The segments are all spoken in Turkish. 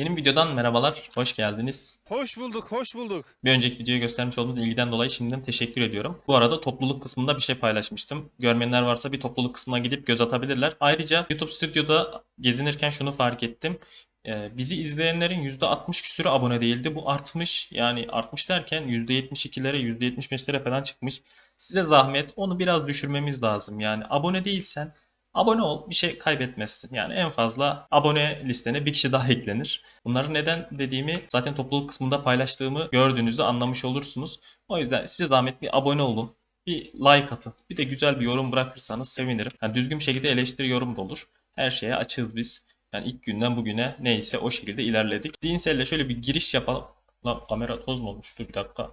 Yeni videodan merhabalar, hoş geldiniz. Hoş bulduk, hoş bulduk. Bir önceki videoyu göstermiş olduğunuz ilgiden dolayı şimdiden teşekkür ediyorum. Bu arada topluluk kısmında bir şey paylaşmıştım. Görmeyenler varsa bir topluluk kısmına gidip göz atabilirler. Ayrıca YouTube Stüdyo'da gezinirken şunu fark ettim. Ee, bizi izleyenlerin %60 küsürü abone değildi. Bu artmış. Yani artmış derken %72'lere, %75'lere falan çıkmış. Size zahmet onu biraz düşürmemiz lazım. Yani abone değilsen abone ol, bir şey kaybetmezsin. Yani en fazla abone listene bir kişi daha eklenir. Bunları neden dediğimi zaten topluluk kısmında paylaştığımı gördüğünüzde anlamış olursunuz. O yüzden size zahmet bir abone olun. Bir like atın. Bir de güzel bir yorum bırakırsanız sevinirim. Yani düzgün şekilde eleştiri yorum da olur. Her şeye açığız biz. Yani ilk günden bugüne neyse o şekilde ilerledik. Zihinselle şöyle bir giriş yapalım. Lan kamera toz mu olmuş? Bir dakika.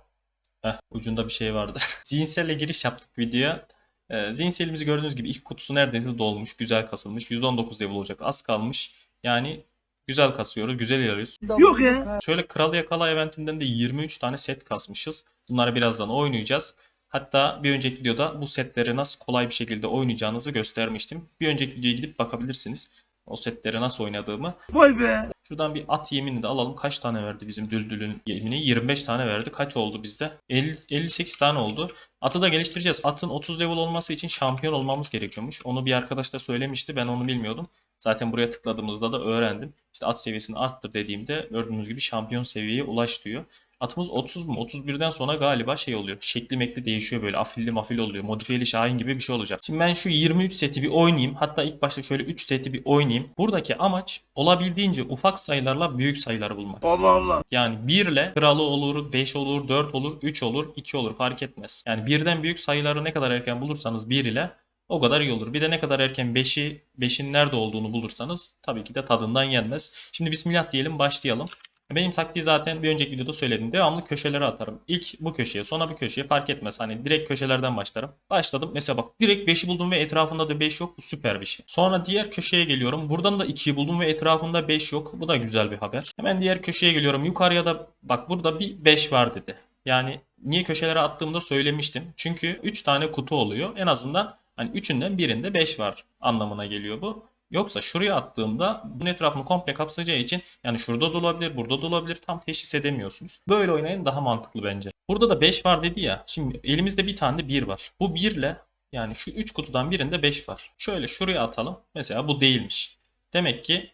Heh, ucunda bir şey vardı. Zihinselle giriş yaptık videoya. Ee, zihinselimizi gördüğünüz gibi ilk kutusu neredeyse dolmuş. Güzel kasılmış. 119 level olacak. Az kalmış. Yani güzel kasıyoruz. Güzel ilerliyoruz. Yok ya. Şöyle Kral Yakala eventinden de 23 tane set kasmışız. Bunları birazdan oynayacağız. Hatta bir önceki videoda bu setleri nasıl kolay bir şekilde oynayacağınızı göstermiştim. Bir önceki videoya gidip bakabilirsiniz. O setleri nasıl oynadığımı. Vay be. Şuradan bir at yemini de alalım. Kaç tane verdi bizim Düldül'ün yemini? 25 tane verdi. Kaç oldu bizde? 50, 58 tane oldu. Atı da geliştireceğiz. Atın 30 level olması için şampiyon olmamız gerekiyormuş. Onu bir arkadaş da söylemişti. Ben onu bilmiyordum. Zaten buraya tıkladığımızda da öğrendim. İşte at seviyesini arttır dediğimde gördüğünüz gibi şampiyon seviyeye ulaş diyor. Atımız 30 mu? 31'den sonra galiba şey oluyor. Şekli mekli değişiyor böyle. Afilli mafilli oluyor. Modifiyeli şahin gibi bir şey olacak. Şimdi ben şu 23 seti bir oynayayım. Hatta ilk başta şöyle 3 seti bir oynayayım. Buradaki amaç olabildiğince ufak sayılarla büyük sayıları bulmak. Allah Allah. Yani 1 ile kralı olur, 5 olur, 4 olur, 3 olur, 2 olur fark etmez. Yani birden büyük sayıları ne kadar erken bulursanız 1 ile o kadar iyi olur. Bir de ne kadar erken 5'i 5'in nerede olduğunu bulursanız tabii ki de tadından yenmez. Şimdi bismillah diyelim başlayalım. Benim taktiği zaten bir önceki videoda söyledim. Devamlı köşelere atarım. İlk bu köşeye sonra bu köşeye fark etmez. Hani direkt köşelerden başlarım. Başladım. Mesela bak direkt 5'i buldum ve etrafında da 5 yok. Bu süper bir şey. Sonra diğer köşeye geliyorum. Buradan da 2'yi buldum ve etrafında 5 yok. Bu da güzel bir haber. Hemen diğer köşeye geliyorum. Yukarıya da bak burada bir 5 var dedi. Yani niye köşelere attığımda söylemiştim. Çünkü 3 tane kutu oluyor. En azından hani üçünden birinde 5 var anlamına geliyor bu. Yoksa şuraya attığımda bunun etrafını komple kapsayacağı için yani şurada da olabilir, burada da olabilir tam teşhis edemiyorsunuz. Böyle oynayın daha mantıklı bence. Burada da 5 var dedi ya. Şimdi elimizde bir tane de 1 var. Bu 1 ile yani şu 3 kutudan birinde 5 var. Şöyle şuraya atalım. Mesela bu değilmiş. Demek ki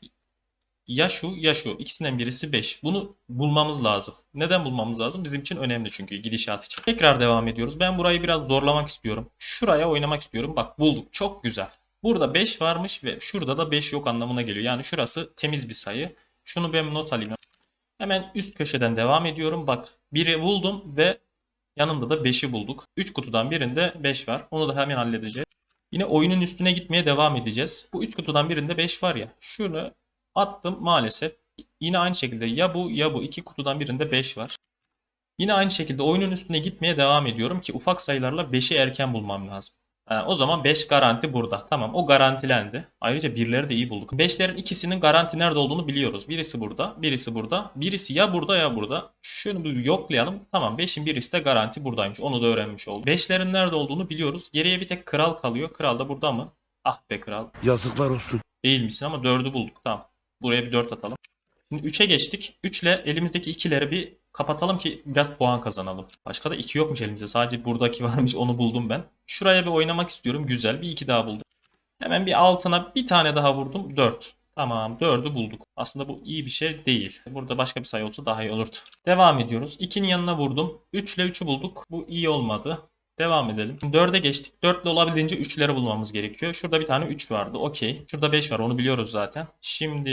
ya şu ya şu. İkisinden birisi 5. Bunu bulmamız lazım. Neden bulmamız lazım? Bizim için önemli çünkü gidişat için. Tekrar devam ediyoruz. Ben burayı biraz zorlamak istiyorum. Şuraya oynamak istiyorum. Bak bulduk. Çok güzel. Burada 5 varmış ve şurada da 5 yok anlamına geliyor. Yani şurası temiz bir sayı. Şunu ben not alayım. Hemen üst köşeden devam ediyorum. Bak 1'i buldum ve yanında da 5'i bulduk. 3 kutudan birinde 5 var. Onu da hemen halledeceğiz. Yine oyunun üstüne gitmeye devam edeceğiz. Bu 3 kutudan birinde 5 var ya. Şunu attım maalesef. Yine aynı şekilde ya bu ya bu. iki kutudan birinde 5 var. Yine aynı şekilde oyunun üstüne gitmeye devam ediyorum ki ufak sayılarla 5'i erken bulmam lazım. Ha, o zaman 5 garanti burada. Tamam o garantilendi. Ayrıca birleri de iyi bulduk. 5'lerin ikisinin garanti nerede olduğunu biliyoruz. Birisi burada, birisi burada. Birisi ya burada ya burada. Şunu bir yoklayalım. Tamam 5'in birisi de garanti buradaymış. Onu da öğrenmiş olduk. 5'lerin nerede olduğunu biliyoruz. Geriye bir tek kral kalıyor. Kral da burada mı? Ah be kral. Yazıklar olsun. Değilmişsin ama 4'ü bulduk. Tamam. Buraya bir 4 atalım. Şimdi 3'e geçtik. 3 ile elimizdeki ikileri bir kapatalım ki biraz puan kazanalım. Başka da 2 yokmuş elimizde. Sadece buradaki varmış onu buldum ben. Şuraya bir oynamak istiyorum. Güzel. Bir 2 daha buldum. Hemen bir altına bir tane daha vurdum. 4. Tamam 4'ü bulduk. Aslında bu iyi bir şey değil. Burada başka bir sayı olsa daha iyi olurdu. Devam ediyoruz. 2'nin yanına vurdum. 3 ile 3'ü bulduk. Bu iyi olmadı. Devam edelim. 4'e geçtik. 4 ile olabildiğince 3'leri bulmamız gerekiyor. Şurada bir tane 3 vardı. Okey. Şurada 5 var. Onu biliyoruz zaten. Şimdi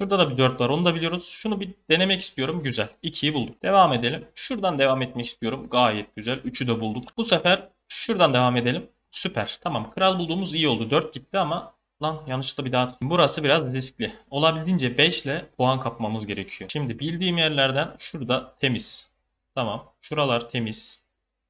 şurada da bir 4 var. Onu da biliyoruz. Şunu bir denemek istiyorum. Güzel. 2'yi bulduk. Devam edelim. Şuradan devam etmek istiyorum. Gayet güzel. 3'ü de bulduk. Bu sefer şuradan devam edelim. Süper. Tamam. Kral bulduğumuz iyi oldu. 4 gitti ama Lan yanlışlıkla bir daha. Burası biraz riskli. Olabildiğince 5 ile puan kapmamız gerekiyor. Şimdi bildiğim yerlerden şurada temiz. Tamam. Şuralar temiz.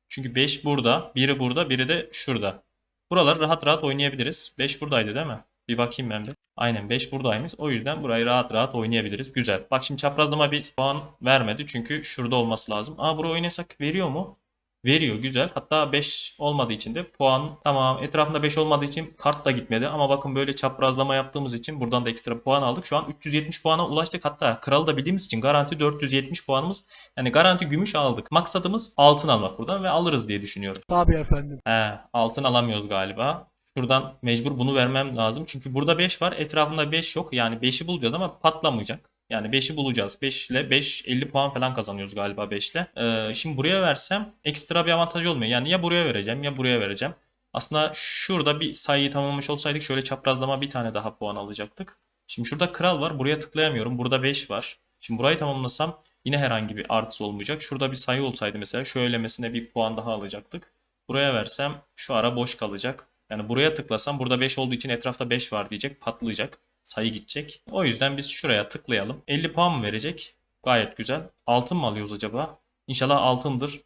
Çünkü 5 burada, biri burada, biri de şurada. Buraları rahat rahat oynayabiliriz. 5 buradaydı değil mi? Bir bakayım ben bir. Aynen 5 buradaymış. O yüzden burayı rahat rahat oynayabiliriz. Güzel. Bak şimdi çaprazlama bir puan vermedi. Çünkü şurada olması lazım. Aa buraya oynasak veriyor mu? Veriyor güzel. Hatta 5 olmadığı için de puan tamam. Etrafında 5 olmadığı için kart da gitmedi. Ama bakın böyle çaprazlama yaptığımız için buradan da ekstra puan aldık. Şu an 370 puana ulaştık. Hatta kralı da bildiğimiz için garanti 470 puanımız. Yani garanti gümüş aldık. Maksadımız altın almak buradan ve alırız diye düşünüyorum. Tabii efendim. He, altın alamıyoruz galiba. Şuradan mecbur bunu vermem lazım. Çünkü burada 5 var. Etrafında 5 yok. Yani 5'i bulacağız ama patlamayacak. Yani 5'i bulacağız. 5 ile 5 50 puan falan kazanıyoruz galiba 5 ile. Ee, şimdi buraya versem ekstra bir avantaj olmuyor. Yani ya buraya vereceğim ya buraya vereceğim. Aslında şurada bir sayıyı tamamlamış olsaydık şöyle çaprazlama bir tane daha puan alacaktık. Şimdi şurada kral var. Buraya tıklayamıyorum. Burada 5 var. Şimdi burayı tamamlasam yine herhangi bir artısı olmayacak. Şurada bir sayı olsaydı mesela şöylemesine bir puan daha alacaktık. Buraya versem şu ara boş kalacak. Yani buraya tıklasam burada 5 olduğu için etrafta 5 var diyecek. Patlayacak. Sayı gidecek. O yüzden biz şuraya tıklayalım. 50 puan mı verecek? Gayet güzel. Altın mı alıyoruz acaba? İnşallah altındır.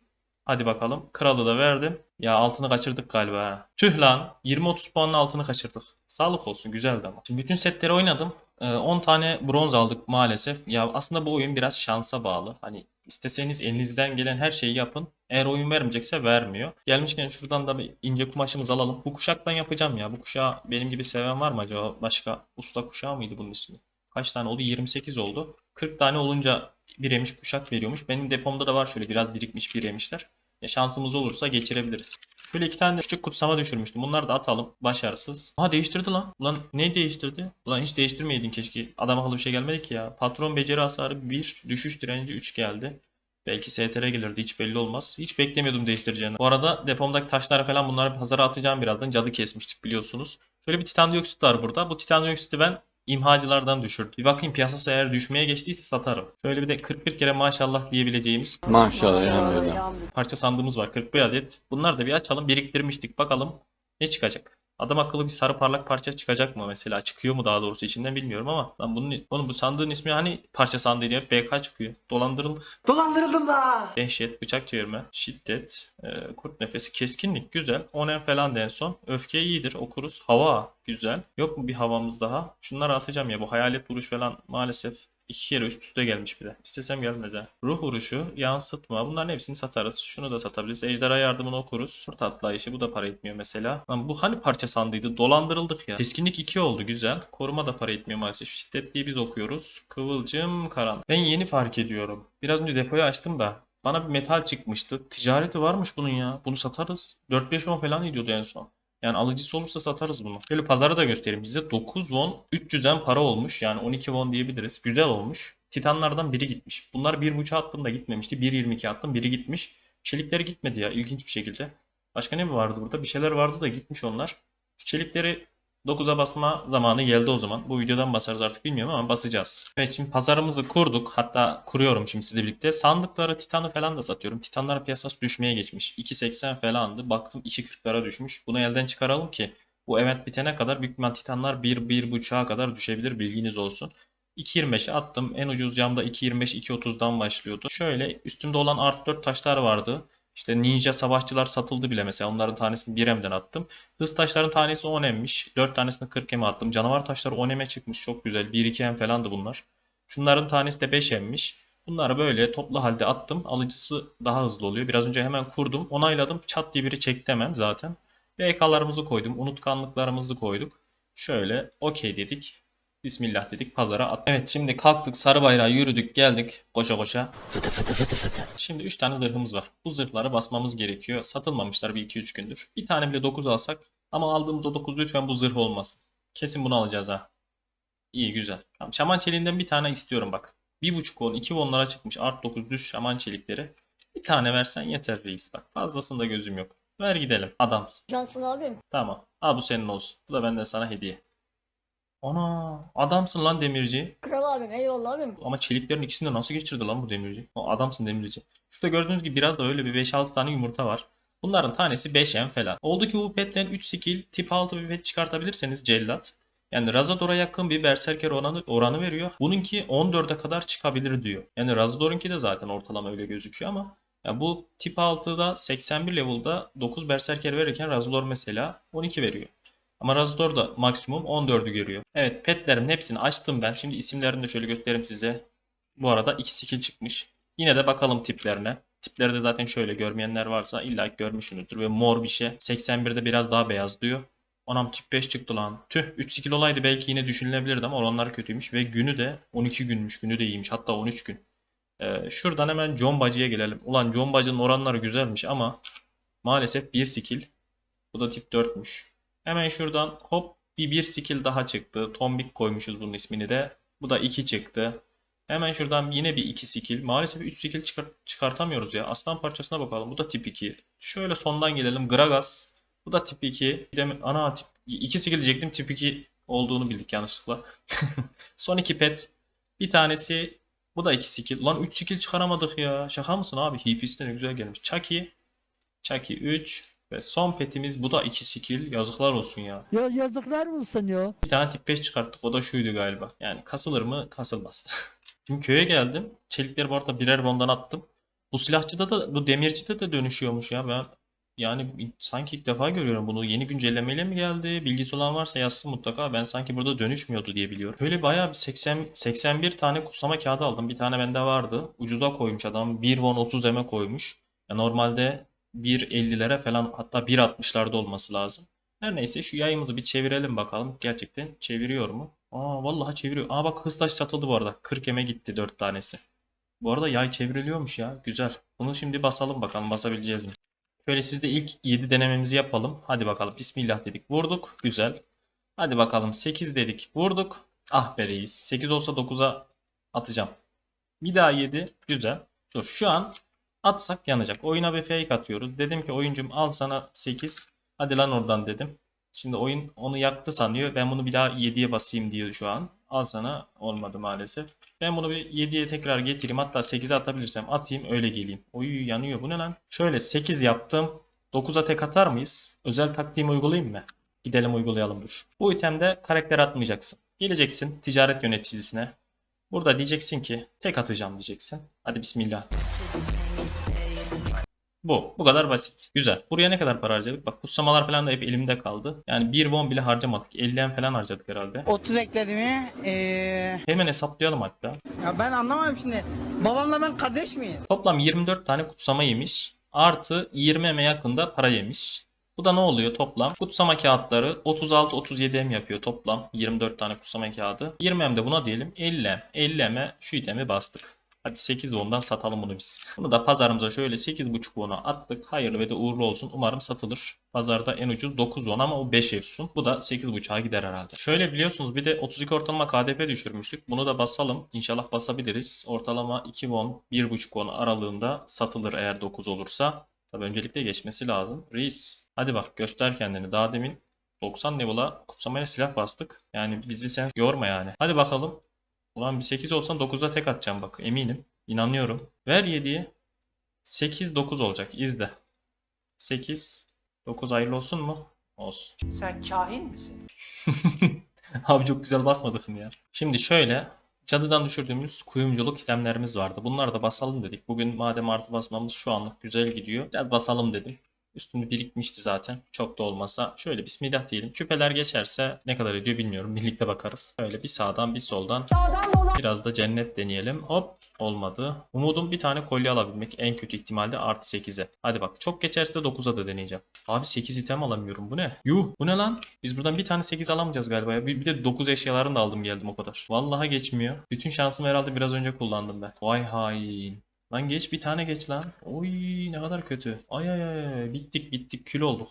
Hadi bakalım. Kralı da verdim. Ya altını kaçırdık galiba. Tüh lan. 20-30 puanla altını kaçırdık. Sağlık olsun. Güzeldi ama. Şimdi bütün setleri oynadım. Ee, 10 tane bronz aldık maalesef. Ya aslında bu oyun biraz şansa bağlı. Hani isteseniz elinizden gelen her şeyi yapın. Eğer oyun vermeyecekse vermiyor. Gelmişken şuradan da bir ince kumaşımızı alalım. Bu kuşaktan yapacağım ya. Bu kuşağı benim gibi seven var mı acaba? Başka usta kuşağı mıydı bunun ismi? Kaç tane oldu? 28 oldu. 40 tane olunca bir emiş kuşak veriyormuş. Benim depomda da var şöyle biraz birikmiş bir emişler. Ya şansımız olursa geçirebiliriz. Şöyle iki tane de küçük kutsama düşürmüştüm. Bunları da atalım. Başarısız. Aha değiştirdi lan. Ulan ne değiştirdi? Ulan hiç değiştirmeyeydin keşke. Adam akıllı bir şey gelmedi ki ya. Patron beceri hasarı 1, düşüş direnci 3 geldi. Belki STR gelirdi hiç belli olmaz. Hiç beklemiyordum değiştireceğini. Bu arada depomdaki taşları falan bunları pazara atacağım birazdan. Cadı kesmiştik biliyorsunuz. Şöyle bir titan dioksit var burada. Bu titan dioksiti ben imhacılardan düşürdüm. Bir bakayım piyasası eğer düşmeye geçtiyse satarım. Şöyle bir de 41 kere maşallah diyebileceğimiz Maşallah elhamdülillah. parça sandığımız var. 41 adet. Bunlar da bir açalım. Biriktirmiştik. Bakalım ne çıkacak. Adam akıllı bir sarı parlak parça çıkacak mı mesela? Çıkıyor mu daha doğrusu içinden bilmiyorum ama lan bunun, bunun bu sandığın ismi hani parça sandığı diye BK çıkıyor. Dolandırıldık. Dolandırıldım da. Dehşet, bıçak çevirme, şiddet, e, kurt nefesi, keskinlik güzel. Onen falan da en son. Öfke iyidir okuruz. Hava güzel. Yok mu bir havamız daha? Şunları atacağım ya bu hayalet vuruş falan maalesef iki kere üst üste gelmiş bir de. İstesem gelmez ha. Ruh vuruşu, yansıtma bunların hepsini satarız. Şunu da satabiliriz. Ejderha yardımını okuruz. Kurt atlayışı bu da para etmiyor mesela. Lan bu hani parça sandıydı? Dolandırıldık ya. Keskinlik 2 oldu güzel. Koruma da para etmiyor maalesef. Şiddet diye biz okuyoruz. Kıvılcım karan. Ben yeni fark ediyorum. Biraz önce depoyu açtım da bana bir metal çıkmıştı. Ticareti varmış bunun ya. Bunu satarız. 4-5 won falan ediyordu en son. Yani alıcısı olursa satarız bunu. Şöyle pazarı da göstereyim size. 9 won 300'en para olmuş. Yani 12 won diyebiliriz. Güzel olmuş. Titanlardan biri gitmiş. Bunlar 1.5'a attım da gitmemişti. 1.22 attım. Biri gitmiş. Çelikleri gitmedi ya. ilginç bir şekilde. Başka ne mi vardı burada? Bir şeyler vardı da gitmiş onlar. Şu çelikleri 9'a basma zamanı geldi o zaman. Bu videodan basarız artık bilmiyorum ama basacağız. Evet şimdi pazarımızı kurduk. Hatta kuruyorum şimdi sizle birlikte. Sandıkları Titan'ı falan da satıyorum. Titanların piyasası düşmeye geçmiş. 2.80 falandı. Baktım 2.40'lara düşmüş. Bunu elden çıkaralım ki bu event bitene kadar büyük ihtimal Titanlar 1-1.5'a kadar düşebilir. Bilginiz olsun. 2.25'e attım. En ucuz camda 2.25 2.30'dan başlıyordu. Şöyle üstümde olan art 4 taşlar vardı. İşte ninja savaşçılar satıldı bile mesela. Onların tanesini 1 emden attım. Hız taşların tanesi 10 emmiş. 4 tanesini 40 eme attım. Canavar taşları 10 eme çıkmış. Çok güzel. 1-2 em falandı bunlar. Şunların tanesi de 5 emmiş. Bunları böyle toplu halde attım. Alıcısı daha hızlı oluyor. Biraz önce hemen kurdum. Onayladım. Çat diye biri çekti hemen zaten. BK'larımızı koydum. Unutkanlıklarımızı koyduk. Şöyle okey dedik. Bismillah dedik pazara at. Evet şimdi kalktık sarı bayrağı yürüdük geldik koşa koşa. Fıtı fıtı fıtı fıtı. Şimdi 3 tane zırhımız var. Bu zırhları basmamız gerekiyor. Satılmamışlar bir 2-3 gündür. Bir tane bile 9 alsak ama aldığımız o 9 lütfen bu zırh olmasın. Kesin bunu alacağız ha. İyi güzel. Tamam, şaman çeliğinden bir tane istiyorum bak. 1.5 won 2 wonlara çıkmış art 9 düz şaman çelikleri. Bir tane versen yeter reis bak. Fazlasında gözüm yok. Ver gidelim. Adamsın. Cansın abim. Tamam. Al bu senin olsun. Bu da benden sana hediye. Ana adamsın lan demirci. Kral abim eyvallah abim. Ama çeliklerin ikisini de nasıl geçirdi lan bu demirci? O adamsın demirci. Şurada gördüğünüz gibi biraz da öyle bir 5-6 tane yumurta var. Bunların tanesi 5M falan. Oldu ki bu petten 3 skill tip 6 bir pet çıkartabilirseniz cellat. Yani Razador'a yakın bir berserker oranı, oranı veriyor. Bununki 14'e kadar çıkabilir diyor. Yani Razador'unki de zaten ortalama öyle gözüküyor ama ya bu tip 6'da 81 level'da 9 berserker verirken Razador mesela 12 veriyor. Ama Razador da maksimum 14'ü görüyor. Evet petlerimin hepsini açtım ben. Şimdi isimlerini de şöyle göstereyim size. Bu arada 2 skill çıkmış. Yine de bakalım tiplerine. Tipleri de zaten şöyle görmeyenler varsa illa görmüşsünüzdür. Ve mor bir şey. 81'de biraz daha beyaz diyor. Anam tip 5 çıktı lan. Tüh 3 skill olaydı belki yine düşünülebilirdi ama oranlar kötüymüş. Ve günü de 12 günmüş. Günü de iyiymiş. Hatta 13 gün. Ee, şuradan hemen John Bacı'ya gelelim. Ulan John Bacı'nın oranları güzelmiş ama maalesef bir skill. Bu da tip 4'müş. Hemen şuradan hop bir bir skill daha çıktı. Tombik koymuşuz bunun ismini de. Bu da 2 çıktı. Hemen şuradan yine bir 2 skill. Maalesef 3 skill çıkar- çıkartamıyoruz ya. Aslan parçasına bakalım. Bu da tip 2. Şöyle sondan gelelim. Gragas. Bu da tip 2. Bir de ana tip 2 skill diyecektim. Tip 2 olduğunu bildik yanlışlıkla. Son 2 pet. Bir tanesi bu da 2 skill. Lan 3 skill çıkaramadık ya. Şaka mısın abi? Hipiste ne güzel gelmiş. Chucky. Chucky 3. Ve son petimiz bu da 2 skill. Yazıklar olsun ya. Ya yazıklar olsun ya. Bir tane tip 5 çıkarttık. O da şuydu galiba. Yani kasılır mı? Kasılmaz. Şimdi köye geldim. Çelikleri bu arada birer bondan attım. Bu silahçıda da bu demircide de dönüşüyormuş ya. Ben yani sanki ilk defa görüyorum bunu. Yeni güncellemeyle mi geldi? Bilgisi olan varsa yazsın mutlaka. Ben sanki burada dönüşmüyordu diye biliyorum. Böyle bayağı bir 80 81 tane kutsama kağıdı aldım. Bir tane bende vardı. Ucuza koymuş adam. 1 won 30 eme koymuş. Ya normalde 1.50'lere falan hatta 1.60'larda olması lazım. Her neyse şu yayımızı bir çevirelim bakalım. Gerçekten çeviriyor mu? Aa vallahi çeviriyor. Aa bak hız taşı satıldı bu arada. 40 eme gitti 4 tanesi. Bu arada yay çevriliyormuş ya. Güzel. Bunu şimdi basalım bakalım basabileceğiz mi? Şöyle sizde ilk 7 denememizi yapalım. Hadi bakalım. Bismillah dedik. Vurduk. Güzel. Hadi bakalım. 8 dedik. Vurduk. Ah be reis. 8 olsa 9'a atacağım. Bir daha 7. Güzel. Dur şu an atsak yanacak. Oyuna bir fake atıyoruz. Dedim ki oyuncum al sana 8. Hadi lan oradan dedim. Şimdi oyun onu yaktı sanıyor. Ben bunu bir daha 7'ye basayım diyor şu an. Al sana olmadı maalesef. Ben bunu bir 7'ye tekrar getireyim. Hatta 8'e atabilirsem atayım öyle geleyim. Oy yanıyor bu ne lan? Şöyle 8 yaptım. 9'a tek atar mıyız? Özel taktiğimi uygulayayım mı? Gidelim uygulayalım dur. Bu itemde karakter atmayacaksın. Geleceksin ticaret yöneticisine. Burada diyeceksin ki tek atacağım diyeceksin. Hadi bismillah. Bu. Bu kadar basit. Güzel. Buraya ne kadar para harcadık? Bak kutsamalar falan da hep elimde kaldı. Yani 1 won bile harcamadık. 50'en falan harcadık herhalde. 30 ekledi mi? Ee, Hemen hesaplayalım hatta. ya ben anlamadım şimdi. Babamla ben kardeş miyiz? Toplam 24 tane kutsama yemiş. Artı 20 eme yakında para yemiş. Bu da ne oluyor toplam? Kutsama kağıtları 36-37 em yapıyor toplam. 24 tane kutsama kağıdı. 20 em de buna diyelim 50 em. 50 eme şu itemi bastık. Hadi 8 won'dan satalım bunu biz. Bunu da pazarımıza şöyle 8.5 won'a attık. Hayırlı ve de uğurlu olsun. Umarım satılır. Pazarda en ucuz 9 won ama o 5 efsun. Bu da 8.5'a gider herhalde. Şöyle biliyorsunuz bir de 32 ortalama KDP düşürmüştük. Bunu da basalım. İnşallah basabiliriz. Ortalama 2 won 1.5 won aralığında satılır eğer 9 olursa. Tabii öncelikle geçmesi lazım. Reis. Hadi bak göster kendini. Daha demin 90 level'a kutsamaya silah bastık. Yani bizi sen yorma yani. Hadi bakalım. Ulan bir 8 olsan 9'a tek atacağım bak eminim. İnanıyorum. Ver 7'yi. 8 9 olacak. İzle. 8 9 hayırlı olsun mu? Olsun. Sen kahin misin? Abi çok güzel basmadık mı ya? Şimdi şöyle cadıdan düşürdüğümüz kuyumculuk itemlerimiz vardı. Bunları da basalım dedik. Bugün madem artı basmamız şu anlık güzel gidiyor. Biraz basalım dedim. Üstünde birikmişti zaten. Çok da olmasa. Şöyle bismillah diyelim. Küpeler geçerse ne kadar ediyor bilmiyorum. Birlikte bakarız. Böyle bir sağdan bir soldan. Biraz da cennet deneyelim. Hop olmadı. Umudum bir tane kolye alabilmek. En kötü ihtimalde artı 8'e. Hadi bak çok geçerse 9'a da deneyeceğim. Abi 8 item alamıyorum. Bu ne? Yuh bu ne lan? Biz buradan bir tane 8 alamayacağız galiba ya. Bir, bir de 9 eşyalarını da aldım geldim o kadar. Vallahi geçmiyor. Bütün şansımı herhalde biraz önce kullandım ben. Vay hain. Lan geç bir tane geç lan. Oy ne kadar kötü. Ay ay ay bittik bittik kül olduk.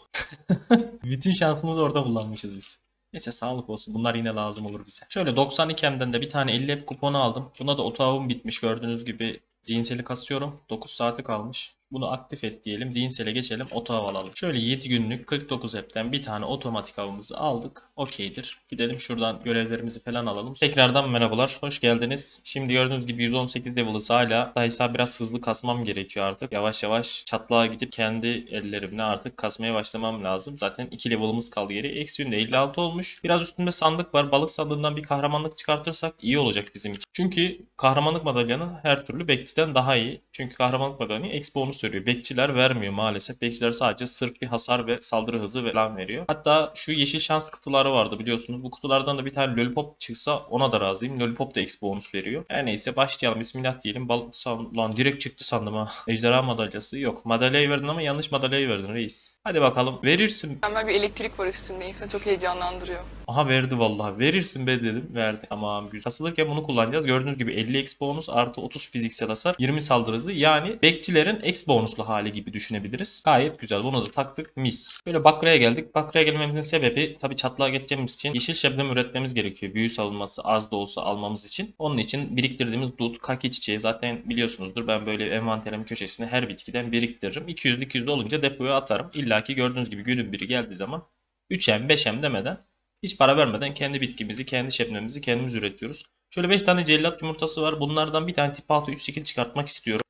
Bütün şansımızı orada kullanmışız biz. Neyse sağlık olsun. Bunlar yine lazım olur bize. Şöyle 92 M'den de bir tane 50 app kuponu aldım. Buna da otağım bitmiş gördüğünüz gibi. Zihinseli kasıyorum. 9 saati kalmış. Bunu aktif et diyelim. Zihinsele geçelim. Otağı alalım. Şöyle 7 günlük 49 app'ten bir tane otomatik avımızı aldık. Okeydir. Gidelim şuradan görevlerimizi falan alalım. Tekrardan merhabalar. Hoş geldiniz. Şimdi gördüğünüz gibi 118 level'ız hala. Daha biraz hızlı kasmam gerekiyor artık. Yavaş yavaş çatlağa gidip kendi ellerimle artık kasmaya başlamam lazım. Zaten 2 level'ımız kaldı geri. Eksi de 56 olmuş. Biraz üstünde sandık var. Balık sandığından bir kahramanlık çıkartırsak iyi olacak bizim için. Çünkü kahramanlık madalyanı her türlü bekçiden daha iyi. Çünkü kahramanlık madalyanı eksi bonus veriyor. Bekçiler vermiyor maalesef. Bekçiler sadece sırf bir hasar ve saldırı hızı falan veriyor. Hatta şu yeşil şans kutuları vardı biliyorsunuz. Bu kutulardan da bir tane lollipop çıksa ona da razıyım. Lollipop da eksi bonus veriyor. Her neyse başlayalım. Bismillah diyelim. Bal san- lan direkt çıktı sandım ha. Ejderha madalyası yok. Madalyayı verdin ama yanlış madalyayı verdin reis. Hadi bakalım. Verirsin. Mükemmel bir elektrik var üstünde. İnsanı çok heyecanlandırıyor. Aha verdi vallahi. Verirsin be dedim. Verdi. Tamam güzel. Kasılırken bunu kullanacağız. Gördüğünüz gibi 50 x bonus artı 30 fiziksel hasar 20 saldırı hızı. Yani bekçilerin x bonuslu hali gibi düşünebiliriz. Gayet güzel. Bunu da taktık. Mis. Böyle Bakra'ya geldik. Bakra'ya gelmemizin sebebi tabi çatlağa geçeceğimiz için yeşil şebnem üretmemiz gerekiyor. Büyü savunması az da olsa almamız için. Onun için biriktirdiğimiz dut, kaki çiçeği zaten biliyorsunuzdur. Ben böyle envanterimin köşesine her bitkiden biriktiririm. 200'lü 200'lü olunca depoya atarım. İlla ki gördüğünüz gibi günün biri geldiği zaman 3M 5M demeden hiç para vermeden kendi bitkimizi, kendi şebnemimizi kendimiz üretiyoruz. Şöyle 5 tane cellat yumurtası var. Bunlardan bir tane tip 6 3 skill çıkartmak istiyorum.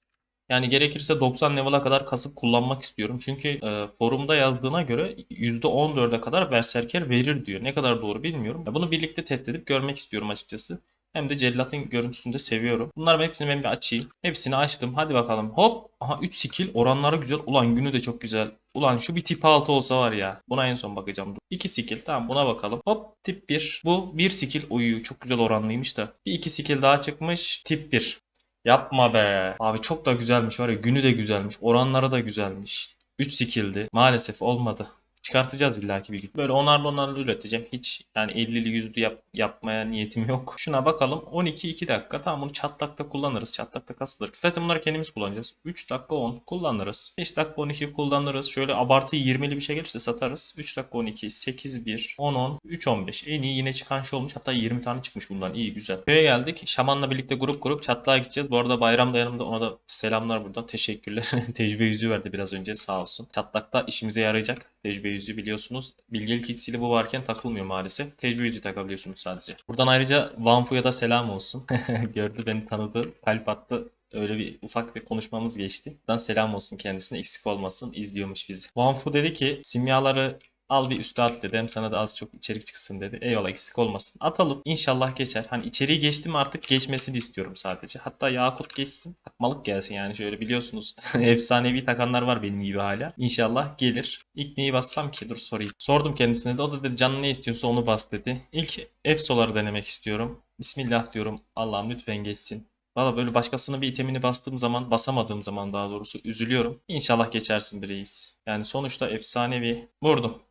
Yani gerekirse 90 level'a kadar kasıp kullanmak istiyorum. Çünkü e, forumda yazdığına göre %14'e kadar berserker verir diyor. Ne kadar doğru bilmiyorum. Bunu birlikte test edip görmek istiyorum açıkçası. Hem de cellatın görüntüsünü de seviyorum. Bunların hepsini ben bir açayım. Hepsini açtım. Hadi bakalım. Hop. Aha 3 skill. Oranları güzel. Ulan günü de çok güzel. Ulan şu bir tip 6 olsa var ya. Buna en son bakacağım. 2 skill. Tamam buna bakalım. Hop tip 1. Bu 1 skill. Oyu çok güzel oranlıymış da. Bir 2 skill daha çıkmış. Tip 1. Yapma be. Abi çok da güzelmiş var ya. Günü de güzelmiş. Oranları da güzelmiş. 3 skill'di. Maalesef olmadı. Çıkartacağız illaki bir gün. Böyle onarlı onarlı üreteceğim. Hiç yani 50'li yüzlü yap, yapmaya niyetim yok. Şuna bakalım. 12 2 dakika. Tamam bunu çatlakta kullanırız. Çatlakta kasılır. Zaten bunları kendimiz kullanacağız. 3 dakika 10 kullanırız. 5 dakika 12 kullanırız. Şöyle abartı 20'li bir şey gelirse satarız. 3 dakika 12 8 1 10 10 3 15. En iyi yine çıkan şey olmuş. Hatta 20 tane çıkmış bundan. İyi güzel. Köye geldik. Şaman'la birlikte grup grup çatlağa gideceğiz. Bu arada bayram da yanımda. Ona da selamlar buradan. Teşekkürler. Tecrübe yüzüğü verdi biraz önce sağ olsun. Çatlakta işimize yarayacak. Tecrübe yüzüğü biliyorsunuz. Bilgelik iksiri bu varken takılmıyor maalesef. Tecrübe yüzüğü takabiliyorsunuz sadece. Buradan ayrıca Vanfu'ya da selam olsun. Gördü beni tanıdı. Kalp attı. Öyle bir ufak bir konuşmamız geçti. Buradan selam olsun kendisine. Eksik olmasın. izliyormuş bizi. Vanfu dedi ki simyaları Al bir üste at dedi. Hem sana da az çok içerik çıksın dedi. Eyvallah eksik olmasın. Atalım. İnşallah geçer. Hani içeriği geçtim artık geçmesini istiyorum sadece. Hatta Yakut geçsin. Takmalık gelsin yani şöyle biliyorsunuz. Efsanevi takanlar var benim gibi hala. İnşallah gelir. İlk neyi bassam ki? Dur sorayım. Sordum kendisine de. O da dedi canın ne istiyorsa onu bas dedi. İlk Efsoları denemek istiyorum. Bismillah diyorum. Allah'ım lütfen geçsin. Valla böyle başkasının bir itemini bastığım zaman, basamadığım zaman daha doğrusu üzülüyorum. İnşallah geçersin bir reis. Yani sonuçta efsanevi. Vurdum.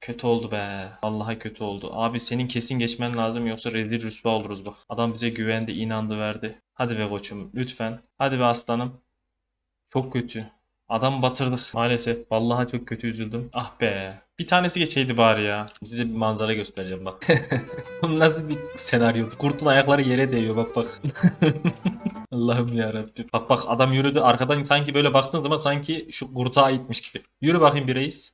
Kötü oldu be. Allah'a kötü oldu. Abi senin kesin geçmen lazım yoksa rezil rüsva oluruz bak. Adam bize güvendi, inandı, verdi. Hadi be koçum lütfen. Hadi be aslanım. Çok kötü. Adam batırdık maalesef. Vallahi çok kötü üzüldüm. Ah be. Bir tanesi geçeydi bari ya. Size bir manzara göstereceğim bak. Bu nasıl bir senaryo? Kurtun ayakları yere değiyor bak bak. Allah'ım ya Bak bak adam yürüdü. Arkadan sanki böyle baktığın zaman sanki şu kurta aitmiş gibi. Yürü bakayım bir reis.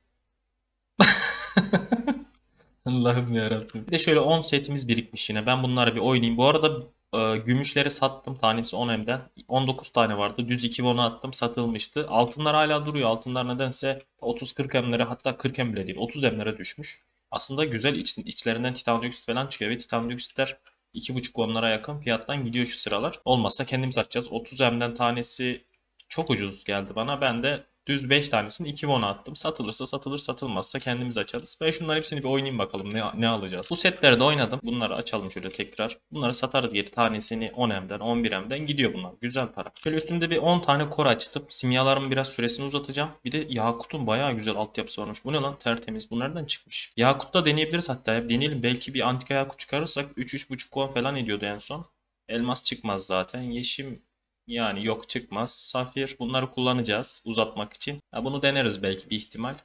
Allah'ım yarabbim. Bir de şöyle 10 setimiz birikmiş yine. Ben bunları bir oynayayım. Bu arada e, gümüşleri sattım. Tanesi 10 M'den. 19 tane vardı. Düz 2 won'a attım. Satılmıştı. Altınlar hala duruyor. Altınlar nedense 30-40 M'lere hatta 40 M bile değil. 30 M'lere düşmüş. Aslında güzel iç, içlerinden titan dioksit falan çıkıyor. Ve titan dioksitler 2.5 won'lara yakın fiyattan gidiyor şu sıralar. Olmazsa kendimiz atacağız. 30 M'den tanesi çok ucuz geldi bana. Ben de düz 5 tanesini 2 won'a attım. Satılırsa satılır, satılmazsa kendimiz açarız. Ben şunların hepsini bir oynayayım bakalım ne, ne alacağız. Bu setleri de oynadım. Bunları açalım şöyle tekrar. Bunları satarız geri tanesini 10M'den, 11M'den gidiyor bunlar. Güzel para. Şöyle üstümde bir 10 tane kor açtım. Simyalarımın biraz süresini uzatacağım. Bir de Yakut'un bayağı güzel altyapısı varmış. Bu ne lan? Tertemiz. Bu nereden çıkmış? Yakut'ta deneyebiliriz hatta. Ya. Deneyelim. Belki bir antika Yakut çıkarırsak 3-3.5 won falan ediyordu en son. Elmas çıkmaz zaten. Yeşim yani yok çıkmaz. Safir bunları kullanacağız uzatmak için. Ya bunu deneriz belki bir ihtimal.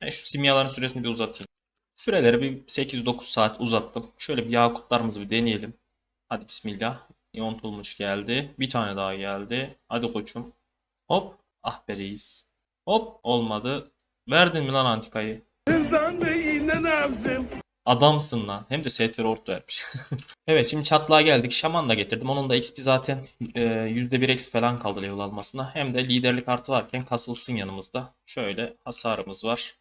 Ben şu simyaların süresini bir uzatayım. Süreleri bir 8-9 saat uzattım. Şöyle bir yakutlarımızı bir deneyelim. Hadi bismillah. Yontulmuş geldi. Bir tane daha geldi. Hadi koçum. Hop. Ah be reis. Hop. Olmadı. Verdin mi lan antikayı? Adamsın lan. Hem de STR orta vermiş. evet şimdi çatlağa geldik. Şaman da getirdim. Onun da XP zaten e, %1 XP falan kaldı level almasına. Hem de liderlik artı varken kasılsın yanımızda. Şöyle hasarımız var.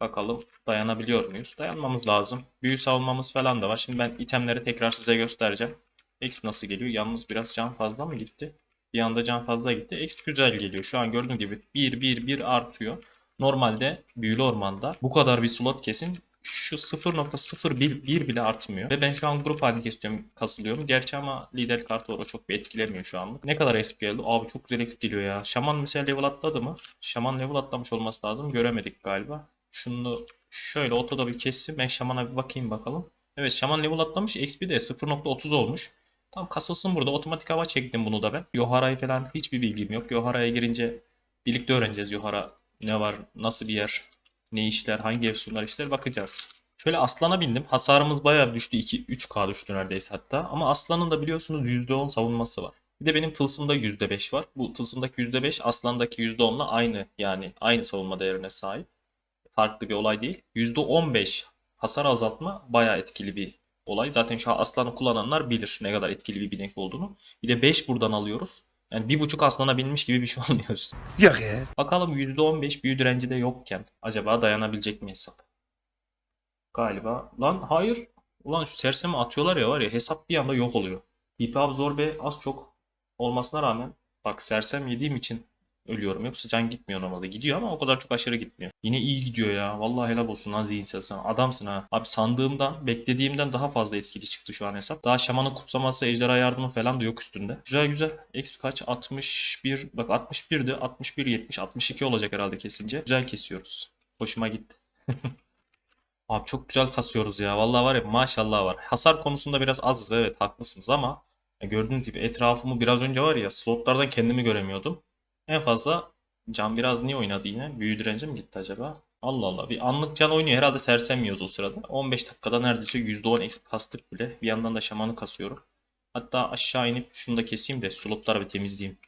Bakalım dayanabiliyor muyuz? Dayanmamız lazım. Büyü savunmamız falan da var. Şimdi ben itemleri tekrar size göstereceğim. X nasıl geliyor? Yalnız biraz can fazla mı gitti? Bir anda can fazla gitti. Exp güzel geliyor. Şu an gördüğün gibi 1 1 1 artıyor. Normalde büyülü ormanda bu kadar bir slot kesin şu 0.01 bile artmıyor. Ve ben şu an grup halinde kesiyorum, kasılıyorum. Gerçi ama lider kartı var o çok bir etkilemiyor şu anlık. Ne kadar exp geldi? Abi çok güzel exp geliyor ya. Şaman mesela level atladı mı? Şaman level atlamış olması lazım. Göremedik galiba. Şunu şöyle otoda bir kessin. Ben şamana bir bakayım bakalım. Evet şaman level atlamış. XP de 0.30 olmuş. Tam kasılsın burada. Otomatik hava çektim bunu da ben. Yohara'yı falan hiçbir bilgim yok. Yohara'ya girince birlikte öğreneceğiz Yohara ne var, nasıl bir yer, ne işler, hangi efsunlar işler bakacağız. Şöyle aslana bindim. Hasarımız bayağı düştü. 2-3k düştü neredeyse hatta. Ama aslanın da biliyorsunuz %10 savunması var. Bir de benim tılsımda %5 var. Bu tılsımdaki %5 aslandaki %10'la aynı yani aynı savunma değerine sahip. Farklı bir olay değil. %15 hasar azaltma bayağı etkili bir olay. Zaten şu an aslanı kullananlar bilir ne kadar etkili bir binek olduğunu. Bir de 5 buradan alıyoruz. Yani bir buçuk aslana binmiş gibi bir şey oluyoruz. Yok ya. Bakalım %15 büyü direnci de yokken acaba dayanabilecek mi hesap? Galiba. Lan hayır. Ulan şu sersemi atıyorlar ya var ya hesap bir anda yok oluyor. BP absorbe az çok olmasına rağmen bak sersem yediğim için ölüyorum. Yoksa can gitmiyor normalde. Gidiyor ama o kadar çok aşırı gitmiyor. Yine iyi gidiyor ya. Vallahi helal olsun lan zihinsel sen. Adamsın ha. Abi sandığımdan, beklediğimden daha fazla etkili çıktı şu an hesap. Daha şamanın kutsaması, ejderha yardımı falan da yok üstünde. Güzel güzel. XP kaç? 61. Bak 61'di. 61, 70, 62 olacak herhalde kesince. Güzel kesiyoruz. Hoşuma gitti. Abi çok güzel kasıyoruz ya. Vallahi var ya maşallah var. Hasar konusunda biraz azız evet haklısınız ama gördüğünüz gibi etrafımı biraz önce var ya slotlardan kendimi göremiyordum. En fazla can biraz niye oynadı yine? Büyü direnci mi gitti acaba? Allah Allah. Bir anlık can oynuyor. Herhalde sersemiyoruz o sırada. 15 dakikada neredeyse %10 exp kastık bile. Bir yandan da şamanı kasıyorum. Hatta aşağı inip şunu da keseyim de slotları bir temizleyeyim.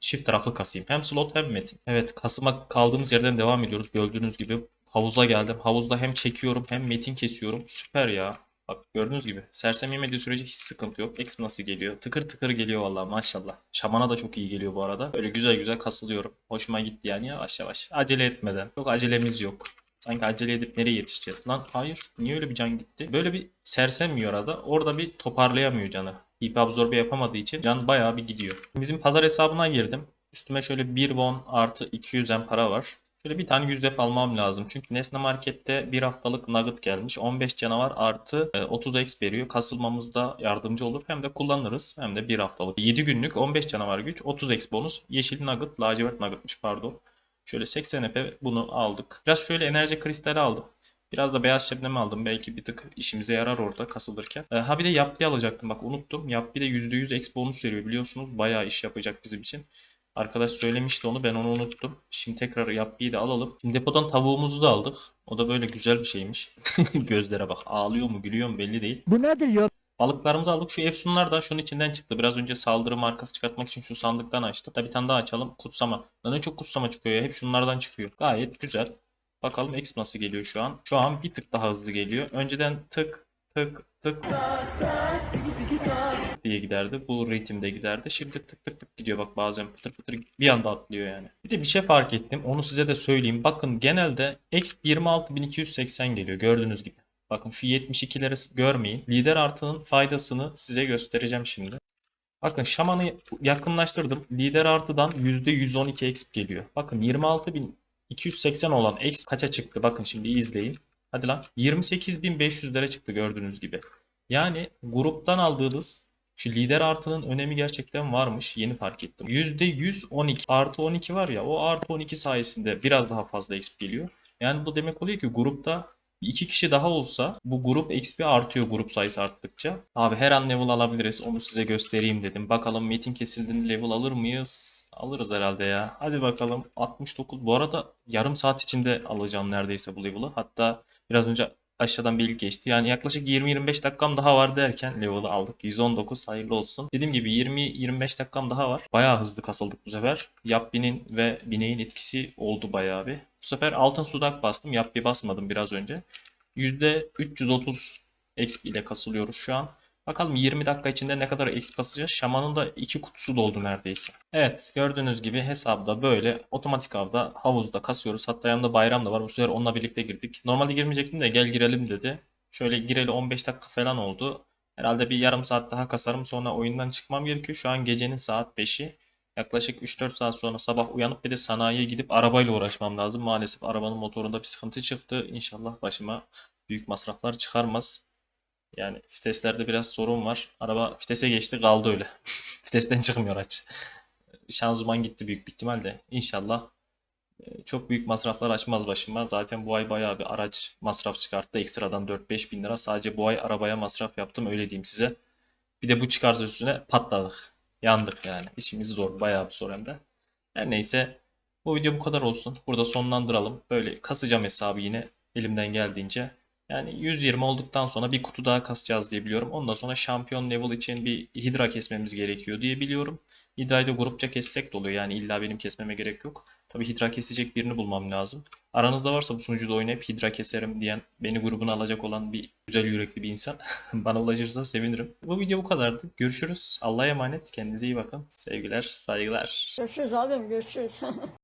Çift taraflı kasayım. Hem slot hem metin. Evet kasıma kaldığımız yerden devam ediyoruz. Gördüğünüz gibi havuza geldim. Havuzda hem çekiyorum hem metin kesiyorum. Süper ya. Bak gördüğünüz gibi sersem yemediği sürece hiç sıkıntı yok. Exp nasıl geliyor? Tıkır tıkır geliyor vallahi maşallah. Şamana da çok iyi geliyor bu arada. Öyle güzel güzel kasılıyorum. Hoşuma gitti yani yavaş yavaş. Acele etmeden. Çok acelemiz yok. Sanki acele edip nereye yetişeceğiz? Lan hayır. Niye öyle bir can gitti? Böyle bir sersem yiyor arada. Orada bir toparlayamıyor canı. İp absorbe yapamadığı için can bayağı bir gidiyor. Bizim pazar hesabına girdim. Üstüme şöyle 1 won artı 200 en para var. Şöyle bir tane yüzdep almam lazım. Çünkü Nesne Market'te bir haftalık nugget gelmiş. 15 canavar artı e, 30 x veriyor. Kasılmamızda yardımcı olur. Hem de kullanırız. Hem de bir haftalık. 7 günlük 15 canavar güç. 30 x bonus. Yeşil nugget. Lacivert nuggetmış pardon. Şöyle 80 EP bunu aldık. Biraz şöyle enerji kristali aldım. Biraz da beyaz şebnem aldım. Belki bir tık işimize yarar orada kasılırken. E, ha bir de yapbi alacaktım. Bak unuttum. Yapbi de %100 x bonus veriyor biliyorsunuz. Bayağı iş yapacak bizim için. Arkadaş söylemişti onu ben onu unuttum. Şimdi tekrar yapıyı da alalım. Şimdi depodan tavuğumuzu da aldık. O da böyle güzel bir şeymiş. Gözlere bak ağlıyor mu gülüyor mu belli değil. Bu nedir ya? Balıklarımızı aldık. Şu efsunlar da şunun içinden çıktı. Biraz önce saldırı markası çıkartmak için şu sandıktan açtık. Da bir tane daha açalım. Kutsama. Lan ne çok kutsama çıkıyor ya. Hep şunlardan çıkıyor. Gayet güzel. Bakalım X nasıl geliyor şu an. Şu an bir tık daha hızlı geliyor. Önceden tık tık tık diye giderdi. Bu ritimde giderdi. Şimdi tık tık tık gidiyor bak bazen pıtır pıtır bir anda atlıyor yani. Bir de bir şey fark ettim. Onu size de söyleyeyim. Bakın genelde X 26280 geliyor gördüğünüz gibi. Bakın şu 72'leri görmeyin. Lider artının faydasını size göstereceğim şimdi. Bakın şamanı yakınlaştırdım. Lider artıdan %112 exp geliyor. Bakın 26280 olan exp kaça çıktı? Bakın şimdi izleyin. Hadi lan. 28500'lere çıktı gördüğünüz gibi. Yani gruptan aldığınız şu lider artının önemi gerçekten varmış. Yeni fark ettim. %112 artı 12 var ya o artı 12 sayesinde biraz daha fazla XP geliyor. Yani bu demek oluyor ki grupta iki kişi daha olsa bu grup XP artıyor grup sayısı arttıkça. Abi her an level alabiliriz. Onu size göstereyim dedim. Bakalım metin kesildiğinde level alır mıyız? Alırız herhalde ya. Hadi bakalım. 69. Bu arada yarım saat içinde alacağım neredeyse bu level'ı. Hatta biraz önce aşağıdan bilgi geçti. Yani yaklaşık 20-25 dakikam daha var derken level'ı aldık. 119 hayırlı olsun. Dediğim gibi 20-25 dakikam daha var. Bayağı hızlı kasıldık bu sefer. Yapbi'nin ve bineğin etkisi oldu bayağı bir. Bu sefer altın sudak bastım. Yapbi basmadım biraz önce. %330 exp ile kasılıyoruz şu an. Bakalım 20 dakika içinde ne kadar exp kasacağız. Şamanın da iki kutusu doldu neredeyse. Evet gördüğünüz gibi hesabda böyle otomatik avda havuzda kasıyoruz. Hatta yanında bayram da var. Bu sefer onunla birlikte girdik. Normalde girmeyecektim de gel girelim dedi. Şöyle gireli 15 dakika falan oldu. Herhalde bir yarım saat daha kasarım sonra oyundan çıkmam gerekiyor. Şu an gecenin saat 5'i. Yaklaşık 3-4 saat sonra sabah uyanıp bir de sanayiye gidip arabayla uğraşmam lazım. Maalesef arabanın motorunda bir sıkıntı çıktı. İnşallah başıma büyük masraflar çıkarmaz. Yani viteslerde biraz sorun var. Araba vitese geçti kaldı öyle. Vitesten çıkmıyor aç. Şanzıman gitti büyük bir ihtimalle. İnşallah e, çok büyük masraflar açmaz başıma. Zaten bu ay bayağı bir araç masraf çıkarttı. Ekstradan 4-5 bin lira. Sadece bu ay arabaya masraf yaptım öyle diyeyim size. Bir de bu çıkarsa üstüne patladık. Yandık yani. İşimiz zor. Bayağı bir zor hem de. Her neyse bu video bu kadar olsun. Burada sonlandıralım. Böyle kasacağım hesabı yine elimden geldiğince. Yani 120 olduktan sonra bir kutu daha kasacağız diye biliyorum. Ondan sonra şampiyon level için bir hidra kesmemiz gerekiyor diye biliyorum. Hidra'yı da grupça kessek de oluyor. Yani illa benim kesmeme gerek yok. Tabii hidra kesecek birini bulmam lazım. Aranızda varsa bu sunucuda oynayıp hidra keserim diyen, beni grubuna alacak olan bir güzel yürekli bir insan bana ulaşırsa sevinirim. Bu video bu kadardı. Görüşürüz. Allah'a emanet. Kendinize iyi bakın. Sevgiler, saygılar. Görüşürüz abim görüşürüz.